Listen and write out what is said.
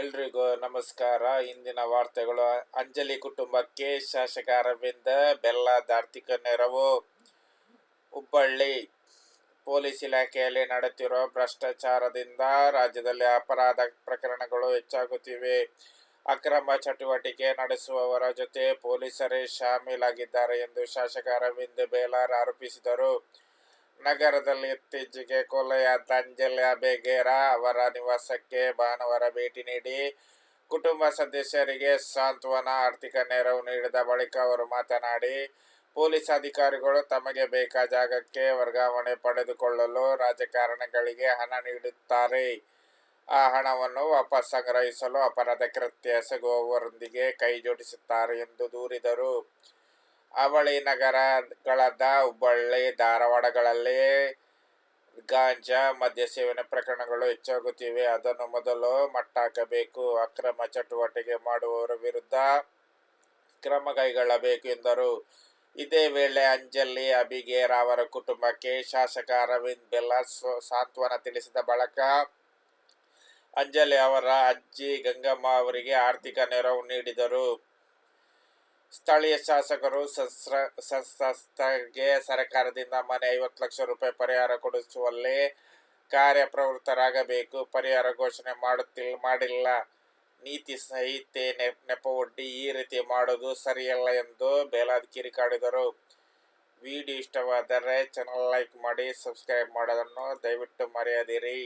ಎಲ್ರಿಗೂ ನಮಸ್ಕಾರ. ಇಂದಿನ ವಾರ್ತೆಗಳು ಅಂಜಲಿ ಕುಟುಂಬಕ್ಕೆ ಶಾಸಕ ಅರವಿಂದ ಬೆಲ್ಲದ ಆರ್ಥಿಕ ನೆರವು. ಹುಬ್ಬಳ್ಳಿ ಪೊಲೀಸ್ ಇಲಾಖೆಯಲ್ಲಿ ನಡೆಯುತ್ತಿರುವ ಭ್ರಷ್ಟಾಚಾರದಿಂದ ರಾಜ್ಯದಲ್ಲಿ ಅಪರಾಧ ಪ್ರಕರಣಗಳು ಹೆಚ್ಚಾಗುತ್ತಿವೆ. ಅಕ್ರಮ ಚಟುವಟಿಕೆ ನಡೆಸುವವರ ಜೊತೆ ಪೊಲೀಸರೇ ಶಾಮೀಲಾಗಿದ್ದಾರೆ ಎಂದು ಶಾಸಕ ಅರವಿಂದ್ ಬೇಲಾರ್ ಆರೋಪಿಸಿದರು. ನಗರದಲ್ಲಿ ಇತ್ತೀಚೆಗೆ ಕೊಲೆಯಾದ ತಂಜಲ್ಯ ಬೇಗೇರ ಅವರ ನಿವಾಸಕ್ಕೆ ಭಾನುವಾರ ಭೇಟಿ ನೀಡಿ ಕುಟುಂಬ ಸದಸ್ಯರಿಗೆ ಸಾಂತ್ವನ, ಆರ್ಥಿಕ ನೆರವು ನೀಡಿದ ಬಳಿಕ ಅವರು ಮಾತನಾಡಿ, ಪೊಲೀಸ್ ಅಧಿಕಾರಿಗಳು ತಮಗೆ ಬೇಕಾದ ಜಾಗಕ್ಕೆ ವರ್ಗಾವಣೆ ಪಡೆದುಕೊಳ್ಳಲು ರಾಜಕಾರಣಿಗಳಿಗೆ ಹಣ ನೀಡುತ್ತಾರೆ. ಆ ಹಣವನ್ನು ವಾಪಸ್ ಸಂಗ್ರಹಿಸಲು ಅಪರಾಧ ಕೃತ್ಯ ಎಸಗುವವರೊಂದಿಗೆ ಕೈ ಜೋಡಿಸುತ್ತಾರೆ ಎಂದು ದೂರಿದರು. ಅವಳಿ ನಗರಗಳಾದ ಹುಬ್ಬಳ್ಳಿ, ಧಾರವಾಡಗಳಲ್ಲಿ ಗಾಂಜಾ ಮದ್ಯ ಸೇವನೆ ಪ್ರಕರಣಗಳು ಹೆಚ್ಚಾಗುತ್ತಿವೆ. ಅದನ್ನು ಮೊದಲು ಮಟ್ಟಾಕಬೇಕು. ಅಕ್ರಮ ಚಟುವಟಿಕೆ ಮಾಡುವವರ ವಿರುದ್ಧ ಕ್ರಮ ಕೈಗೊಳ್ಳಬೇಕು ಎಂದರು. ಇದೇ ವೇಳೆ ಅಂಜಲಿ ಅಬಿಗೇರ ಅವರ ಕುಟುಂಬಕ್ಕೆ ಶಾಸಕ ಅರವಿಂದ್ ಬೆಲ್ಲ ಸಾಂತ್ವನ ತಿಳಿಸಿದ ಬಳಿಕ ಅಂಜಲಿ ಅವರ ಅಜ್ಜಿ ಗಂಗಮ್ಮ ಅವರಿಗೆ ಆರ್ಥಿಕ ನೆರವು ನೀಡಿದರು. ಸ್ಥಳೀಯ ಶಾಸಕರು ಸಂತ್ರಸ್ತರಿಗೆ ಸರ್ಕಾರದಿಂದ ಮನೆ ಐವತ್ತು ಲಕ್ಷ ರೂಪಾಯಿ ಪರಿಹಾರ ಕೊಡಿಸುವಲ್ಲಿ ಕಾರ್ಯಪ್ರವೃತ್ತರಾಗಬೇಕು. ಪರಿಹಾರ ಘೋಷಣೆ ಮಾಡುತ್ತಿಲ್ಲ ಮಾಡಿಲ್ಲ. ನೀತಿ ಸಂಹಿತೆ ನೆಪವೊಡ್ಡಿ ಈ ರೀತಿ ಮಾಡೋದು ಸರಿಯಲ್ಲ ಎಂದು ಬೇಲಾದ್ ಕಿರಿಕಾಡಿದರು ವಿಡಿಯೋ ಇಷ್ಟವಾದರೆ ಚಾನಲ್ ಲೈಕ್ ಮಾಡಿ ಸಬ್ಸ್ಕ್ರೈಬ್ ಮಾಡೋದನ್ನು ದಯವಿಟ್ಟು ಮರೆಯದಿರಿ.